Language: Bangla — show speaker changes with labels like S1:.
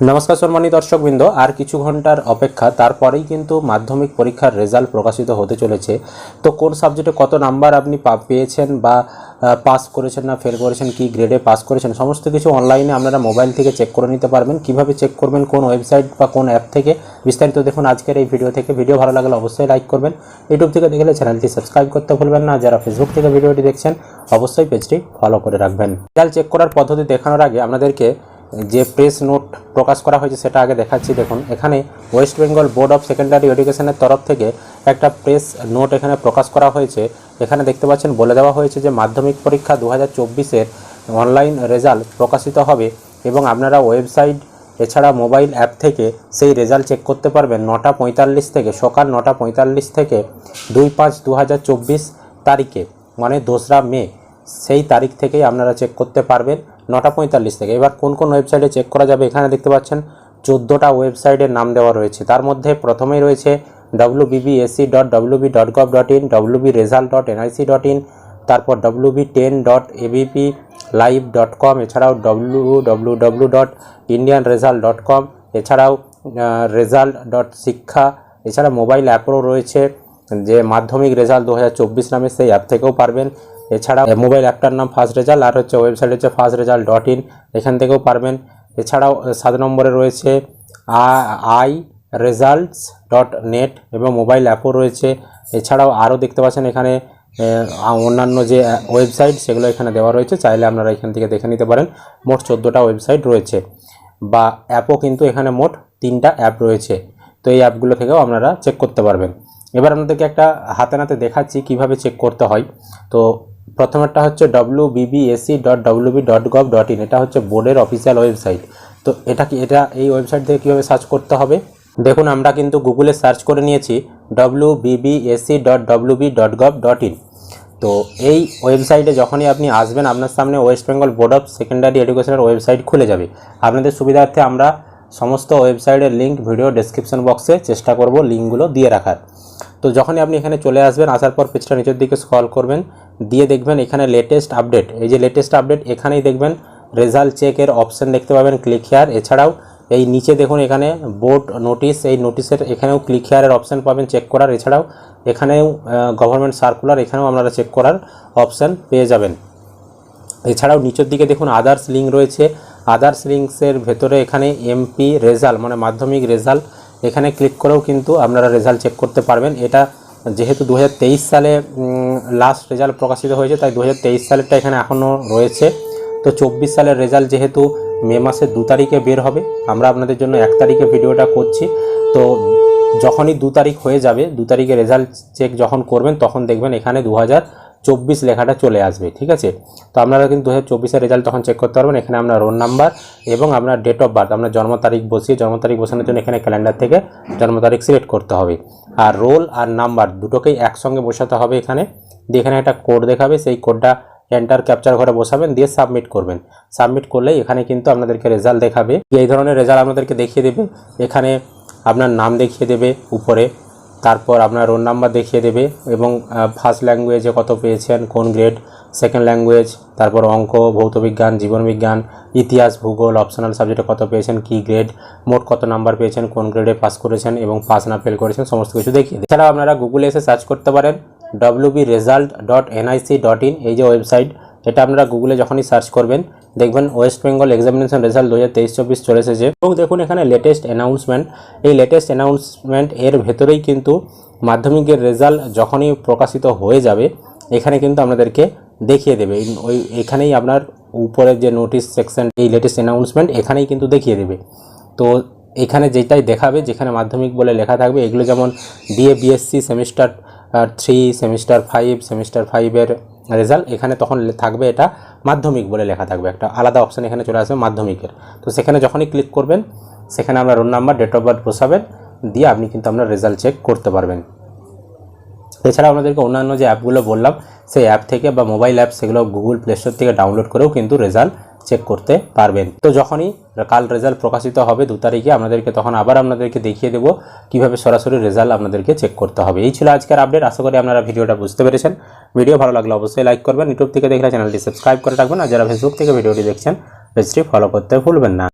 S1: নমস্কার সম্মানী দর্শকবৃন্দ, আর কিছু ঘণ্টার অপেক্ষা, তারপরেই কিন্তু মাধ্যমিক পরীক্ষার রেজাল্ট প্রকাশিত হতে চলেছে। তো কোন সাবজেক্টে কত নাম্বার আপনি পেয়েছেন বা পাস করেছেন না, ফেল করেছেন, কি গ্রেডে পাস করেছেন, সমস্ত কিছু অনলাইনে আপনারা মোবাইল থেকে চেক করে নিতে পারবেন। কীভাবে চেক করবেন, কোন ওয়েবসাইট বা কোন অ্যাপ থেকে, বিস্তারিত দেখুন আজকের এই ভিডিও থেকে। ভিডিও ভালো লাগলে অবশ্যই লাইক করবেন। ইউটিউব থেকে দেখলে চ্যানেলটি সাবস্ক্রাইব করতে ভুলবেন না। যারা ফেসবুক থেকে ভিডিওটি দেখছেন, অবশ্যই পেজটি ফলো করে রাখবেন। রেজাল্ট চেক করার পদ্ধতি দেখানোর আগে আপনাদেরকে যে প্রেস নোট প্রকাশ করা হয়েছে সেটা আগে দেখাচ্ছি, দেখুন। এখানে West Bengal board of secondary এডুকেশনের তরফ থেকে একটা প্রেস নোট এখানে প্রকাশ করা হয়েছে। এখানে দেখতে পাচ্ছেন, বলে দেওয়া হয়েছে যে মাধ্যমিক পরীক্ষা দু হাজার অনলাইন রেজাল্ট প্রকাশিত হবে এবং আপনারা ওয়েবসাইট এছাড়া মোবাইল অ্যাপ থেকে সেই রেজাল্ট চেক করতে পারবেন নটা পঁয়তাল্লিশ থেকে, সকাল নটা পঁয়তাল্লিশ থেকে দুই পাঁচ দু তারিখে মানে দোসরা মে, সেই তারিখ থেকেই আপনারা চেক করতে পারবেন। নটা পঁয়তাল্লিশ থেকে। এবার কোন কোন ওয়েবসাইটে চেক করা যাবে এখানে দেখতে পাচ্ছেন, চোদ্দোটা ওয়েবসাইটের নাম দেওয়া রয়েছে। তার মধ্যে প্রথমেই রয়েছে W BBSE dot W B dot gov dot in W B result dot NIC dot in তারপর W B ten dot ABP live dot com এছাড়াও W W W dot Indian result dot com এছাড়াও রেজাল্ট ডট শিক্ষা এছাড়া মোবাইল অ্যাপও রয়েছে যে মাধ্যমিক রেজাল্ট দু হাজার চব্বিশ নামে সেই অ্যাপ থেকেও পারবেন। এছাড়া মোবাইল অ্যাপটার নাম ফার্স্ট রেজাল্ট আর হচ্ছে ওয়েবসাইট হচ্ছে ফার্স্ট রেজাল্ট ডট ইন এখান থেকেও পারবেন। এছাড়াও সাত নম্বরে রয়েছে আই রেজাল্টস ডট নেট এবং মোবাইল অ্যাপও রয়েছে। এছাড়াও আরও দেখতে পাচ্ছেন এখানে অন্যান্য যে ওয়েবসাইট সেগুলো এখানে দেওয়া রয়েছে। চাইলে আপনারা এখান থেকে দেখে নিতে পারেন। মোট চোদ্দোটা ওয়েবসাইট রয়েছে। বা অ্যাপও কিন্তু এখানে মোট তিনটা অ্যাপ রয়েছে। তো এই অ্যাপগুলো থেকেও আপনারা চেক করতে পারবেন। এবার আপনাদেরকে একটা হাতে নাতে দেখাচ্ছি কীভাবে চেক করতে হয়। তো প্রথমেরটা হচ্ছে W BBSE dot W B dot gov dot in এটা হচ্ছে বোর্ডের অফিসিয়াল ওয়েবসাইট তো এটা কি, এটা এই ওয়েবসাইট থেকে কীভাবে সার্চ করতে হবে? দেখুন, আমরা কিন্তু গুগলে সার্চ করে নিয়েছি W BBSE dot W B dot gov dot in তো এই ওয়েবসাইটে যখনই আপনি আসবেন, আপনার সামনে West Bengal board of secondary এডুকেশনের ওয়েবসাইট খুলে যাবে। আপনাদের সুবিধার্থে আমরা সমস্ত ওয়েবসাইটের লিঙ্ক ভিডিও ডেসক্রিপশন বক্সে চেষ্টা করব লিঙ্কগুলো দিয়ে রাখার। তো যখনই আপনি এখানে চলে আসবেন, আসার পর পেজটা নিচের দিকে স্ক্রল করবেন, দিয়ে দেখবেন এখানে লেটেস্ট আপডেট এই যে লেটেস্ট আপডেট এখানেই দেখবেন রেজাল্ট চেকের অপশন দেখতে পাবেন ক্লিক হেয়ার এছাড়াও এই নিচে দেখুন এখানে বোর্ড নোটিশ এই নোটিশের এখানেও ক্লিক হেয়ারের অপশন পাবেন চেক করার। এছাড়াও এখানেও গভর্নমেন্ট সার্কুলার এখানেও আপনারা চেক করার অপশান পেয়ে যাবেন। এছাড়াও নিচের দিকে দেখুন আদার্স লিঙ্ক রয়েছে। আদার্স লিঙ্কসের ভেতরে এখানে এমপি রেজাল্ট মানে মাধ্যমিক রেজাল্ট এখানে ক্লিক করেও কিন্তু আপনারা রেজাল্ট চেক করতে পারবেন। এটা যেহেতু দু হাজার তেইশ সালে লাস্ট রেজাল্ট প্রকাশিত হয়েছে, তাই দু হাজার তেইশ সালেরটা এখানে এখনও রয়েছে। তো চব্বিশ সালের রেজাল্ট যেহেতু মে মাসের দু তারিখে বের হবে, আমরা আপনাদের জন্য এক তারিখে ভিডিওটা করছি। তো যখনই দু তারিখ হয়ে যাবে, দু তারিখে রেজাল্ট চেক যখন করবেন, তখন দেখবেন এখানে দু হাজার চব্বিশ লেখাটা চলে আসবে, ঠিক আছে? তো আপনারা কিন্তু দু হাজার চব্বিশের রেজাল্ট তখন চেক করতে পারবেন। এখানে আপনার রোল নাম্বার এবং আপনার ডেট অফ বার্থ আপনার জন্ম তারিখ বসিয়ে, জন্ম তারিখ বসানোর জন্য এখানে ক্যালেন্ডার থেকে জন্ম তারিখ সিলেক্ট করতে হবে। আর রোল আর নাম্বার দুটোকেই একসঙ্গে বসাতে হবে এখানে। দিয়ে এখানে একটা কোড দেখাবে, সেই কোডটা এন্টার ক্যাপচার ঘরে বসাবেন, দিয়ে সাবমিট করবেন। সাবমিট করলে এখানে কিন্তু আপনাদেরকে রেজাল্ট দেখাবে। এই ধরনের রেজাল্ট আপনাদেরকে দেখিয়ে দেবে। এখানে আপনার নাম দেখিয়ে দেবে উপরে। তারপর আপনার রোল নাম্বার দেখিয়ে দেবে এবং ফার্স্ট ল্যাঙ্গুয়েজে কত পেয়েছেন, কোন গ্রেড সেকেন্ড ল্যাঙ্গুয়েজ তারপর অঙ্ক ভৌতবিজ্ঞান জীবনবিজ্ঞান ইতিহাস, ভূগোল অপশনাল সাবজেক্টে কত পেয়েছেন, কী গ্রেড মোট কত নাম্বার পেয়েছেন, কোন গ্রেডে পাস করেছেন এবং পাস না ফেল করেছেন, সমস্ত কিছু দেখিয়ে এছাড়াও আপনারা গুগলে এসে সার্চ করতে পারেন W B result dot NIC dot in এই যে ওয়েবসাইট এটা আপনারা গুগলে যখনই সার্চ করবেন দেখবেন ওয়েস্ট বেঙ্গল এক্সামিনেশন রেজাল্ট দু হাজার তেইশ চব্বিশ চলে এসেছে। এবং দেখুন এখানে লেটেস্ট অ্যানাউন্সমেন্ট এই লেটেস্ট অ্যানাউন্সমেন্ট এর ভেতরেই কিন্তু মাধ্যমিকের রেজাল্ট যখনই প্রকাশিত হয়ে যাবে, এখানে কিন্তু আপনাদেরকে দেখিয়ে দেবে। ওই এখানেই আপনার উপরের যে নোটিশ সেকশন এই লেটেস্ট অ্যানাউন্সমেন্ট এখানেই কিন্তু দেখিয়ে দেবে। তো এখানে যেটাই দেখাবে, যেখানে মাধ্যমিক বলে লেখা থাকবে, এগুলো যেমন BA BSc semester three semester five semester ফাইভের রেজাল্ট, এখানে তখন থাকবে এটা মাধ্যমিক বলে লেখা থাকবে। একটা আলাদা অপশান এখানে চলে আসবে মাধ্যমিকের। তো সেখানে যখনই ক্লিক করবেন, সেখানে আপনার roll number date of birth বসাবেন দিয়ে আপনি কিন্তু আপনার রেজাল্ট চেক করতে পারবেন। এছাড়া আপনাদেরকে অন্যান্য যে অ্যাপগুলো বললাম, সেই অ্যাপ থেকে বা মোবাইল অ্যাপ সেগুলো গুগল প্লে স্টোর থেকে ডাউনলোড করেও কিন্তু রেজাল্ট চেক করতে পারবেন। তো যখনই কাল রেজাল্ট প্রকাশিত হবে দু তারিখে, আপনাদেরকে তখন আবার আপনাদেরকে দেখিয়ে দেবো কীভাবে সরাসরি রেজাল্ট আপনাদেরকে চেক করতে হবে। এই ছিল আজকের আপডেট আশা করি আপনারা ভিডিওটা বুঝতে পেরেছেন। ভিডিও ভালো লাগলে অবশ্যই লাইক করবেন ইউটিউব থেকে দেখলে চ্যানেলটি সাবস্ক্রাইব করে রাখবেন, আর যারা ফেসবুক থেকে ভিডিওটি দেখছেন পেজটি ফলো করতে ভুলবেন না।